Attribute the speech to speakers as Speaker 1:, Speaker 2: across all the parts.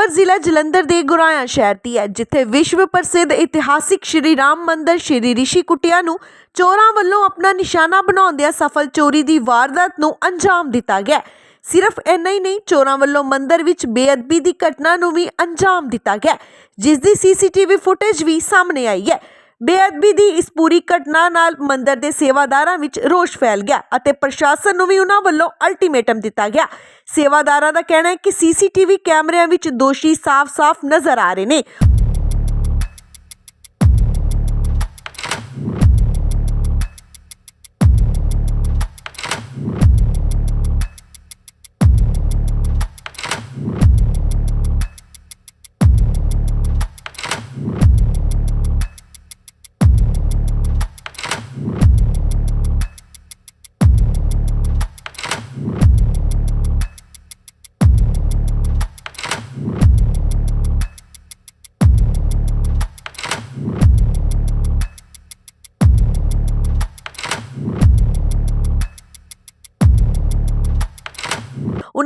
Speaker 1: ਖਬਰ ਜ਼ਿਲ੍ਹਾ ਜਲੰਧਰ ਦੇ ਗੁਰਾਇਆ ਸ਼ਹਿਰ ਦੀ ਹੈ ਜਿੱਥੇ ਵਿਸ਼ਵ ਪ੍ਰਸਿੱਧ ਇਤਿਹਾਸਿਕ ਸ਼੍ਰੀ ਰਾਮ ਮੰਦਿਰ ਸ਼੍ਰੀ ਰਿਸ਼ੀ ਕੁਟਿਆ ਨੂੰ ਚੋਰਾਂ ਵੱਲੋਂ ਆਪਣਾ ਨਿਸ਼ਾਨਾ ਬਣਾਉਂਦਿਆਂ ਸਫਲ ਚੋਰੀ ਦੀ ਵਾਰਦਾਤ ਨੂੰ ਅੰਜਾਮ ਦਿੱਤਾ ਗਿਆ ਸਿਰਫ ਇੰਨਾ ਹੀ ਨਹੀਂ ਚੋਰਾਂ ਵੱਲੋਂ ਮੰਦਿਰ ਵਿੱਚ ਬੇਅਦਬੀ ਦੀ ਘਟਨਾ ਨੂੰ ਵੀ ਅੰਜਾਮ ਦਿੱਤਾ ਗਿਆ ਹੈ, ਜਿਸ ਦੀ ਸੀਸੀਟੀਵੀ ਫੁਟੇਜ ਵੀ ਸਾਹਮਣੇ ਆਈ ਹੈ। ਬੇਅਦਬੀ ਦੀ ਇਸ ਪੂਰੀ ਘਟਨਾ ਨਾਲ ਮੰਦਰ ਦੇ ਸੇਵਾਦਾਰਾਂ ਵਿੱਚ ਰੋਸ਼ ਫੈਲ ਗਿਆ ਅਤੇ ਪ੍ਰਸ਼ਾਸਨ ਨੂੰ ਵੀ ਉਹਨਾਂ ਵੱਲੋਂ ਅਲਟੀਮੇਟਮ ਦਿੱਤਾ ਗਿਆ। ਸੇਵਾਦਾਰਾਂ ਦਾ ਕਹਿਣਾ ਹੈ ਕਿ ਸੀਸੀਟੀਵੀ ਕੈਮਰਿਆਂ ਵਿੱਚ ਦੋਸ਼ੀ ਸਾਫ਼-ਸਾਫ਼ ਨਜ਼ਰ ਆ ਰਹੇ ਨੇ।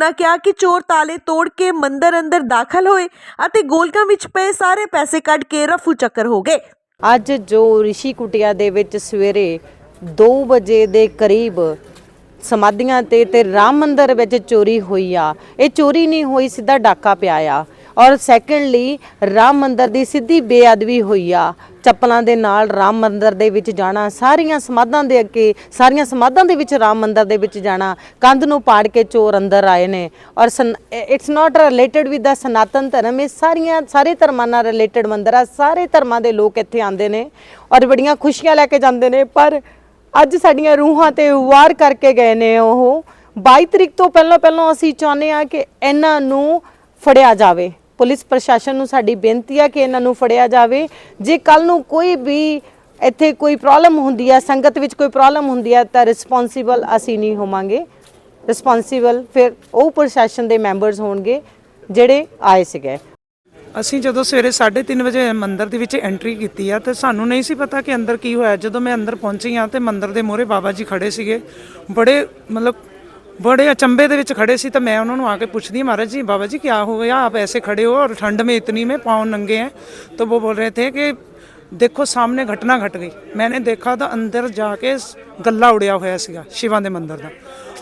Speaker 1: ਉਨ੍ਹਾਂ ਕਿਹਾ ਕਿ ਚੋਰ ਤਾਲੇ ਤੋੜ ਕੇ ਮੰਦਰ ਅੰਦਰ ਦਾਖਲ ਹੋਏ ਅਤੇ ਗੋਲਕਾਂ ਵਿੱਚ ਪਏ ਸਾਰੇ ਪੈਸੇ ਕੱਢ ਕੇ ਰਫੂ ਚੱਕਰ ਹੋ ਗਏ।
Speaker 2: ਅੱਜ ਜੋ ਰਿਸ਼ੀ ਕੁਟਿਆ ਦੇ ਵਿੱਚ ਸਵੇਰੇ 2 ਵਜੇ ਦੇ ਕਰੀਬ ਸਮਾਧੀਆਂ ਤੇ ਤੇ ਰਾਮ ਮੰਦਰ ਵਿੱਚ ਚੋਰੀ ਹੋਈ ਆ। ਇਹ ਚੋਰੀ ਨਹੀਂ ਹੋਈ, ਸਿੱਧਾ ਡਾਕਾ ਪਿਆ ਆ। ਔਰ ਸੈਕੰਡਲੀ ਰਾਮ ਮੰਦਰ ਦੀ ਸਿੱਧੀ ਬੇਅਦਬੀ ਹੋਈ ਆ। ਚੱਪਲਾਂ ਦੇ ਨਾਲ ਰਾਮ ਮੰਦਰ ਦੇ ਵਿੱਚ ਜਾਣਾ, ਸਾਰੀਆਂ ਸਮਾਧਾਂ ਦੇ ਅੱਗੇ, ਸਾਰੀਆਂ ਸਮਾਧਾਂ ਦੇ ਵਿੱਚ ਰਾਮ ਮੰਦਰ ਦੇ ਵਿੱਚ ਜਾਣਾ, ਕੰਧ ਨੂੰ ਪਾੜ ਕੇ ਚੋਰ ਅੰਦਰ ਆਏ ਨੇ। ਔਰ it's not related with the Sanatan Dharma, ਇਹ ਸਾਰੀਆਂ, ਸਾਰੇ ਧਰਮਾਂ ਨਾਲ ਰਿਲੇਟਡ ਮੰਦਰ ਆ। ਸਾਰੇ ਧਰਮਾਂ ਦੇ ਲੋਕ ਇੱਥੇ ਆਉਂਦੇ ਨੇ ਔਰ ਬੜੀਆਂ ਖੁਸ਼ੀਆਂ ਲੈ ਕੇ ਜਾਂਦੇ ਨੇ। ਪਰ ਅੱਜ ਸਾਡੀਆਂ ਰੂਹਾਂ ਤੇ ਵਾਰ ਕਰਕੇ ਗਏ ਨੇ ਉਹ। 22 ਤਰੀਕ ਤੋਂ ਪਹਿਲਾਂ ਪਹਿਲਾਂ ਅਸੀਂ ਚਾਹੁੰਦੇ ਆ ਕਿ ਇਹਨਾਂ ਨੂੰ ਫੜਿਆ ਜਾਵੇ। ਪੁਲਿਸ ਪ੍ਰਸ਼ਾਸਨ ਨੂੰ ਸਾਡੀ ਬੇਨਤੀ ਆ ਕਿ ਇਹਨਾਂ ਨੂੰ ਫੜਿਆ ਜਾਵੇ। ਜੇ ਕੱਲ ਨੂੰ ਕੋਈ ਵੀ ਇੱਥੇ ਕੋਈ ਪ੍ਰੋਬਲਮ ਹੁੰਦੀ ਹੈ ਸੰਗਤ ਵਿੱਚ ਕੋਈ ਪ੍ਰੋਬਲਮ ਹੁੰਦੀ ਹੈ ਤਾਂ ਰਿਸਪੌਂਸੀਬਲ ਅਸੀਂ ਨਹੀਂ ਹੋਵਾਂਗੇ। ਰਿਸਪੌਂਸੀਬਲ ਫਿਰ ਉਹ ਪ੍ਰਸ਼ਾਸਨ ਦੇ ਮੈਂਬਰਸ ਹੋਣਗੇ, ਜਿਹੜੇ ਆਏ ਸੀਗੇ।
Speaker 3: ਅਸੀਂ ਜਦੋਂ ਸਵੇਰੇ 3:30 ਵਜੇ ਮੰਦਿਰ ਦੇ ਵਿੱਚ ਐਂਟਰੀ ਕੀਤੀ ਆ, ਤੇ ਸਾਨੂੰ ਨਹੀਂ ਸੀ ਪਤਾ ਕਿ ਅੰਦਰ ਕੀ ਹੋਇਆ। ਜਦੋਂ ਮੈਂ ਅੰਦਰ ਪਹੁੰਚੀ ਆ, ਤੇ ਮੰਦਿਰ ਦੇ ਮੂਹਰੇ ਬਾਬਾ ਜੀ ਖੜੇ ਸੀਗੇ। ਬੜੇ ਮਤਲਬ ਬੜੇ ਅਚੰਭੇ ਦੇ ਵਿੱਚ बड़े ਸੀ ਤਾਂ ਮੈਂ ਉਹਨਾਂ ਨੂੰ ਆ ਕੇ ਪੁੱਛਦੀ ਹਾਂ ਮਹਾਰਾਜ ਜੀ ਬਾਬਾ ਜੀ क्या ਹੋ ਗਿਆ ਆਪ ਐਸੇ खड़े ਹੋ ਔਰ ਠੰਡ में ਇਤਨੀ में पाँव ਨੰਗੇ ਹੈ ਤਾਂ वो ਬੋਲ ਰਹੇ ਥੇ ਕਿ ਦੇਖੋ ਸਾਹਮਣੇ ਘਟਨਾ ਘਟ ਗਈ। ਮੈਨੇ ਦੇਖਾ ਤਾਂ ਅੰਦਰ ਜਾ ਕੇ ਗੱਲਾ ਉੜਿਆ ਹੋਇਆ ਸੀਗਾ ਸ਼ਿਵਾ ਦੇ ਮੰਦਰ ਦਾ।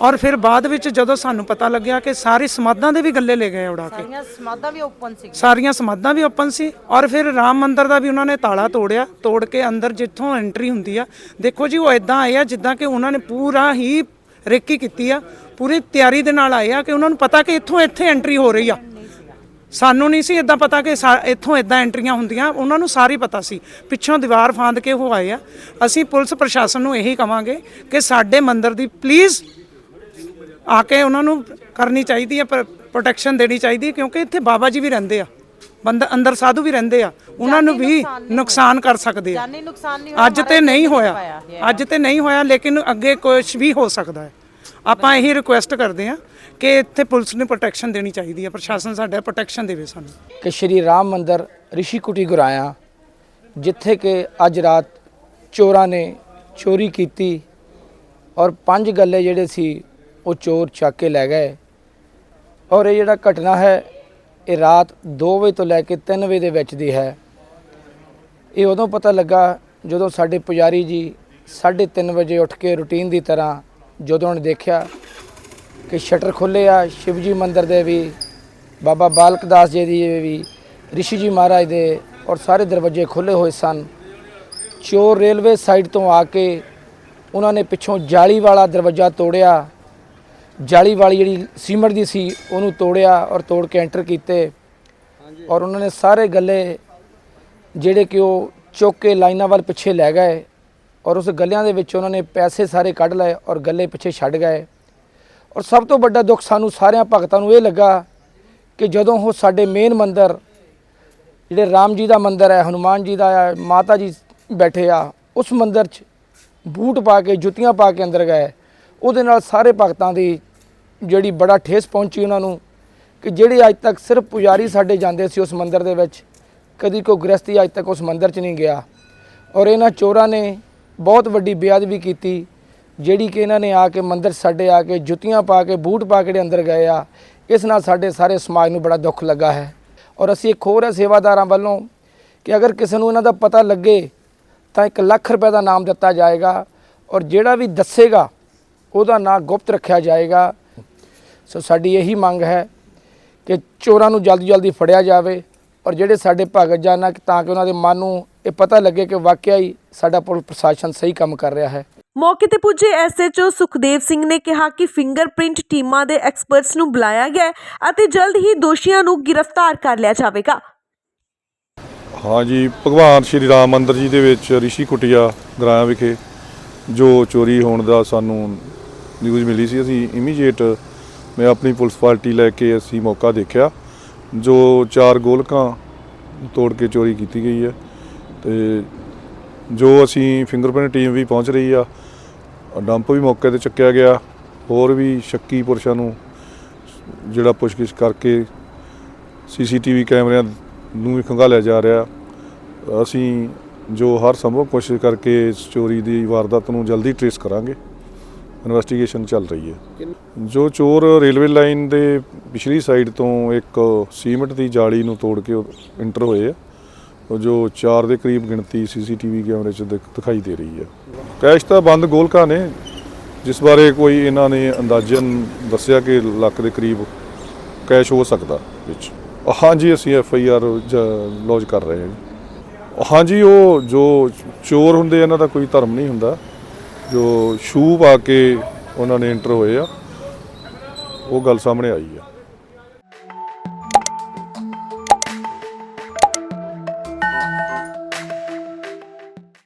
Speaker 3: ਔਰ ਫਿਰ ਬਾਅਦ ਵਿੱਚ ਜਦੋਂ ਸਾਨੂੰ ਪਤਾ ਲੱਗਿਆ ਕਿ ਸਾਰੀ ਸਮਾਧਾਂ ਦੇ ਵੀ ਗੱਲੇ ਲੈ ਗਏ ਉਡਾ ਕੇ।
Speaker 2: ਸਾਰੀਆਂ ਸਮਾਧਾਂ ਵੀ ਓਪਨ ਸੀ
Speaker 3: ਸਾਰੀਆਂ ਸਮਾਧਾਂ ਵੀ ਓਪਨ ਸੀ ਔਰ ਫਿਰ ਰਾਮ ਮੰਦਰ ਦਾ ਵੀ ਉਹਨਾਂ ਨੇ ਤਾਲਾ ਤੋੜਿਆ ਤੋੜ ਕੇ ਅੰਦਰ ਜਿੱਥੋਂ ਐਂਟਰੀ ਹੁੰਦੀ ਆ। ਦੇਖੋ ਜੀ ਉਹ ਇਦਾਂ ਆਏ ਆ ਜਿੱਦਾਂ ਕਿ ਉਹਨਾਂ ਨੇ ਪੂਰਾ ਹੀ ਰੇਕੀ ਕੀਤੀ ਆ, ਪੂਰੀ ਤਿਆਰੀ ਦੇ ਨਾਲ ਆਏ ਆ ਕਿ ਉਹਨਾਂ ਨੂੰ ਪਤਾ ਕਿ ਇੱਥੋਂ ਇੱਥੇ ਐਂਟਰੀ ਹੋ ਰਹੀ ਆ। ਸਾਨੂੰ ਨਹੀਂ ਸੀ ਇਦਾਂ ਪਤਾ ਕਿ ਸਾ- ਇੱਥੋਂ ਇਦਾਂ ਐਂਟਰੀਆਂ ਹੁੰਦੀਆਂ, ਉਹਨਾਂ ਨੂੰ ਸਾਰੀ ਪਤਾ ਸੀ। ਪਿੱਛੋਂ ਦੀਵਾਰ ਫਾਂਦ ਕੇ ਉਹ ਆਏ ਆ। ਅਸੀਂ ਪੁਲਿਸ ਪ੍ਰਸ਼ਾਸਨ ਨੂੰ ਇਹੀ ਕਵਾਂਗੇ ਕਿ ਸਾਡੇ ਮੰਦਿਰ ਦੀ ਪਲੀਜ਼ ਆ ਕੇ ਉਹਨਾਂ ਨੂੰ ਕਰਨੀ ਚਾਹੀਦੀ ਹੈ ਪ੍ਰੋਟੈਕਸ਼ਨ ਦੇਣੀ ਚਾਹੀਦੀ ਹੈ ਕਿਉਂਕਿ ਇੱਥੇ ਬਾਬਾ ਜੀ ਵੀ ਰਹਿੰਦੇ ਆ। ਬੰਦ ਅੰਦਰ ਸਾਧੂ ਵੀ ਰਹਿੰਦੇ ਆ ਉਹਨਾਂ ਨੂੰ ਵੀ ਨੁਕਸਾਨ ਕਰ ਸਕਦੇ ਆ।
Speaker 2: ਜਾਨੀ ਨੁਕਸਾਨ ਨਹੀਂ
Speaker 3: ਅੱਜ ਤੇ ਨਹੀਂ ਹੋਇਆ ਅੱਜ ਤੇ ਨਹੀਂ ਹੋਇਆ ਲੇਕਿਨ ਅੱਗੇ ਕੁਝ ਵੀ ਹੋ ਸਕਦਾ ਹੈ। ਆਪਾਂ ਇਹੀ ਰਿਕੁਐਸਟ ਕਰਦੇ ਆ ਕਿ ਇੱਥੇ ਪੁਲਿਸ ਨੂੰ ਪ੍ਰੋਟੈਕਸ਼ਨ ਦੇਣੀ ਚਾਹੀਦੀ ਹੈ ਪ੍ਰਸ਼ਾਸਨ ਸਾਡਾ ਪ੍ਰੋਟੈਕਸ਼ਨ ਦੇਵੇ ਸਾਨੂੰ।
Speaker 4: ਕਿ ਸ਼੍ਰੀ ਰਾਮ ਮੰਦਰ ਰਿਸ਼ੀ ਕੁਟੀ ਗੁਰਾਇਆ ਜਿੱਥੇ ਕਿ ਅੱਜ ਰਾਤ ਚੋਰਾਂ ਨੇ ਚੋਰੀ ਕੀਤੀ ਔਰ ਪੰਜ ਗੱਲੇ ਜਿਹੜੇ ਸੀ ਉਹ ਚੋਰ ਚੱਕ ਕੇ ਲੈ ਗਏ। ਔਰ ਇਹ ਜਿਹੜਾ ਘਟਨਾ ਹੈ ਇਹ ਰਾਤ 2 ਵਜੇ ਤੋਂ ਲੈ ਕੇ 3 ਵਜੇ ਦੇ ਵਿੱਚ ਦੀ ਹੈ। ਇਹ ਉਦੋਂ ਪਤਾ ਲੱਗਾ ਜਦੋਂ ਸਾਡੇ ਪੁਜਾਰੀ ਜੀ 3:30 ਵਜੇ ਉੱਠ ਕੇ ਰੁਟੀਨ ਦੀ ਤਰ੍ਹਾਂ ਜਦੋਂ ਉਹਨੇ ਦੇਖਿਆ ਕਿ ਸ਼ਟਰ ਖੁੱਲੇ ਆ, ਸ਼ਿਵਜੀ ਮੰਦਿਰ ਦੇ ਵੀ, ਬਾਬਾ ਬਾਲਕ ਦਾਸ ਜੀ ਦੀ ਵੀ, ਰਿਸ਼ੀ ਜੀ ਮਹਾਰਾਜ ਦੇ ਔਰ ਸਾਰੇ ਦਰਵਾਜ਼ੇ ਖੁੱਲੇ ਹੋਏ ਸਨ। ਚੋਰ ਰੇਲਵੇ ਸਾਈਡ ਤੋਂ ਆ ਕੇ ਉਹਨਾਂ ਨੇ ਪਿੱਛੋਂ ਜਾਲੀ ਵਾਲਾ ਦਰਵਾਜ਼ਾ ਤੋੜਿਆ ਜਾਲੀ ਵਾਲੀ ਜਿਹੜੀ ਸੀਮਟ ਦੀ ਸੀ ਉਹਨੂੰ ਤੋੜਿਆ ਔਰ ਤੋੜ ਕੇ ਐਂਟਰ ਕੀਤੇ। ਔਰ ਉਹਨਾਂ ਨੇ ਸਾਰੇ ਗੱਲੇ ਜਿਹੜੇ ਕਿ ਉਹ ਚੁੱਕ ਕੇ ਲਾਈਨਾਂ ਵੱਲ ਪਿੱਛੇ ਲੈ ਗਏ ਔਰ ਉਸ ਗੱਲਿਆਂ ਦੇ ਵਿੱਚ ਉਹਨਾਂ ਨੇ ਪੈਸੇ ਸਾਰੇ ਕੱਢ ਲਏ ਔਰ ਗੱਲੇ ਪਿੱਛੇ ਛੱਡ ਗਏ। ਔਰ ਸਭ ਤੋਂ ਵੱਡਾ ਦੁੱਖ ਸਾਨੂੰ ਸਾਰਿਆਂ ਭਗਤਾਂ ਨੂੰ ਇਹ ਲੱਗਾ ਕਿ ਜਦੋਂ ਉਹ ਸਾਡੇ ਮੇਨ ਮੰਦਿਰ ਜਿਹੜੇ ਰਾਮ ਜੀ ਦਾ ਮੰਦਿਰ ਹੈ ਹਨੂਮਾਨ ਜੀ ਦਾ ਹੈ ਮਾਤਾ ਜੀ ਬੈਠੇ ਆ ਉਸ ਮੰਦਿਰ 'ਚ ਬੂਟ ਪਾ ਕੇ ਜੁੱਤੀਆਂ ਪਾ ਕੇ ਅੰਦਰ ਗਏ। ਉਹਦੇ ਨਾਲ ਸਾਰੇ ਭਗਤਾਂ ਦੀ ਜਿਹੜੀ ਬੜਾ ਠੇਸ ਪਹੁੰਚੀ ਉਹਨਾਂ ਨੂੰ ਕਿ ਜਿਹੜੇ ਅੱਜ ਤੱਕ ਸਿਰਫ ਪੁਜਾਰੀ ਸਾਡੇ ਜਾਂਦੇ ਸੀ ਉਸ ਮੰਦਿਰ ਦੇ ਵਿੱਚ, ਕਦੀ ਕੋਈ ਗ੍ਰਸਤੀ ਅੱਜ ਤੱਕ ਉਸ ਮੰਦਿਰ 'ਚ ਨਹੀਂ ਗਿਆ। ਔਰ ਇਹਨਾਂ ਚੋਰਾਂ ਨੇ ਬਹੁਤ ਵੱਡੀ ਬੇਅਦਬੀ ਕੀਤੀ, ਜਿਹੜੀ ਕਿ ਇਹਨਾਂ ਨੇ ਆ ਕੇ ਮੰਦਿਰ ਸਾਡੇ ਆ ਕੇ ਜੁੱਤੀਆਂ ਪਾ ਕੇ, ਬੂਟ ਪਾ ਕੇ ਅੰਦਰ ਗਏ ਆ, ਇਸ ਨਾਲ ਸਾਡੇ ਸਾਰੇ ਸਮਾਜ ਨੂੰ ਬੜਾ ਦੁੱਖ ਲੱਗਾ ਹੈ। ਔਰ ਅਸੀਂ ਇੱਕ ਹੋਰ ਹੈ ਸੇਵਾਦਾਰਾਂ ਵੱਲੋਂ ਕਿ ਅਗਰ ਕਿਸੇ ਨੂੰ ਇਹਨਾਂ ਦਾ ਪਤਾ ਲੱਗੇ, ਤਾਂ 1 ਲੱਖ ਰੁਪਏ ਦਾ ਨਾਮ ਦਿੱਤਾ ਜਾਏਗਾ ਔਰ ਜਿਹੜਾ ਵੀ ਦੱਸੇਗਾ, ਉਹਦਾ ਨਾਂ ਗੁਪਤ ਰੱਖਿਆ ਜਾਏਗਾ। ਸੋ ਸਾਡੀ ਇਹੀ ਮੰਗ ਹੈ ਕਿ ਚੋਰਾਂ ਨੂੰ ਜਲਦੀ ਜਲਦੀ ਫੜਿਆ ਜਾਵੇ ਔਰ ਜਿਹੜੇ ਸਾਡੇ ਭਗਤ ਜਾਨਾ ਤਾਂ ਕਿ ਉਹਨਾਂ ਦੇ ਮਨ ਨੂੰ ਇਹ ਪਤਾ ਲੱਗੇ ਕਿ ਵਾਕਿਆ ਹੀ ਸਾਡਾ ਪੁਲਿਸ ਪ੍ਰਸ਼ਾਸਨ ਸਹੀ ਕੰਮ ਕਰ ਰਿਹਾ ਹੈ।
Speaker 1: ਮੌਕੇ ਤੇ ਪੁੱਜੇ ਐਸਐਚਓ ਸੁਖਦੇਵ ਸਿੰਘ ਨੇ ਕਿਹਾ ਕਿ ਫਿੰਗਰਪ੍ਰਿੰਟ ਟੀਮਾਂ ਦੇ ਐਕਸਪਰਟਸ ਨੂੰ ਬੁਲਾਇਆ ਗਿਆ ਹੈ ਅਤੇ ਜਲਦ ਹੀ ਦੋਸ਼ੀਆਂ ਨੂੰ ਗ੍ਰਿਫਤਾਰ ਕਰ ਲਿਆ ਜਾਵੇਗਾ।
Speaker 5: ਹਾਂਜੀ ਭਗਵਾਨ ਸ਼੍ਰੀ ਰਾਮ ਮੰਦਿਰ ਜੀ ਦੇ ਵਿੱਚ ਰਿਸ਼ੀ ਕੁਟਿਆ ਗਰਾਇਆ ਵਿਖੇ ਜੋ ਚੋਰੀ ਹੋਣ ਦਾ ਸਾਨੂੰ ਨਿਊਜ਼ ਮਿਲੀ ਸੀ। ਅਸੀਂ ਇਮੀਡੀਏਟ ਮੈਂ ਆਪਣੀ ਪੁਲਿਸ ਪਾਰਟੀ ਲੈ ਕੇ ਅਸੀਂ ਮੌਕਾ ਦੇਖਿਆ, ਜੋ ਚਾਰ ਗੋਲਕਾਂ ਤੋੜ ਕੇ ਚੋਰੀ ਕੀਤੀ ਗਈ ਹੈ ਤੇ ਜੋ ਅਸੀਂ ਫਿੰਗਰਪ੍ਰਿੰਟ ਟੀਮ ਵੀ ਪਹੁੰਚ ਰਹੀ ਆ, ਡੰਪ ਵੀ ਮੌਕੇ ਤੇ ਚੱਕਿਆ ਗਿਆ, ਹੋਰ ਵੀ ਸ਼ੱਕੀ ਪੁਰਸ਼ਾਂ ਨੂੰ ਜਿਹੜਾ ਪੁੱਛਗਿੱਛ ਕਰਕੇ ਸੀਸੀਟੀਵੀ ਕੈਮਰਿਆਂ ਨੂੰ ਵੀ ਖੰਗਾਲਿਆ ਜਾ ਰਿਹਾ। ਅਸੀਂ ਜੋ ਹਰ ਸੰਭਵ ਕੋਸ਼ਿਸ਼ ਕਰਕੇ ਇਸ ਚੋਰੀ ਦੀ ਵਾਰਦਾਤ ਨੂੰ ਜਲਦੀ ਟ੍ਰੇਸ ਕਰਾਂਗੇ। ਇਨਵੈਸਟੀਗੇਸ਼ਨ ਚੱਲ ਰਹੀ ਹੈ। ਜੋ ਚੋਰ ਰੇਲਵੇ ਲਾਈਨ ਦੇ ਪਿਛਲੀ ਸਾਈਡ ਤੋਂ ਇੱਕ ਸੀਮਿੰਟ ਦੀ ਜਾਲੀ ਨੂੰ ਤੋੜ ਕੇ ਇੰਟਰ ਹੋਏ ਆ ਜੋ 4 ਦੇ ਕਰੀਬ ਗਿਣਤੀ ਸੀਸੀਟੀਵੀ ਕੈਮਰੇ 'ਚ ਦਿਖ- ਦਿਖਾਈ ਦੇ ਰਹੀ ਹੈ। ਕੈਸ਼ ਤਾਂ ਬੰਦ ਗੋਲਕਾ ਨੇ, ਜਿਸ ਬਾਰੇ ਕੋਈ ਇਹਨਾਂ ਨੇ ਅੰਦਾਜ਼ਨ ਦੱਸਿਆ ਕਿ ਲੱਖ ਦੇ ਕਰੀਬ ਕੈਸ਼ ਹੋ ਸਕਦਾ ਵਿੱਚ। ਹਾਂਜੀ, ਅਸੀਂ ਐਫ ਆਈ ਆਰ ਲੌਜ ਕਰ ਰਹੇ ਹਾਂ। ਹਾਂਜੀ, ਉਹ ਜੋ ਚੋਰ ਹੁੰਦੇ ਇਹਨਾਂ ਦਾ ਕੋਈ ਧਰਮ ਨਹੀਂ ਹੁੰਦਾ। ਜੋ ਸ਼ੂ ਪਾ ਕੇ ਉਹਨਾਂ ਨੇ ਇੰਟਰ ਹੋਏ ਆ ਉਹ ਗੱਲ ਸਾਹਮਣੇ ਆਈ ਆ।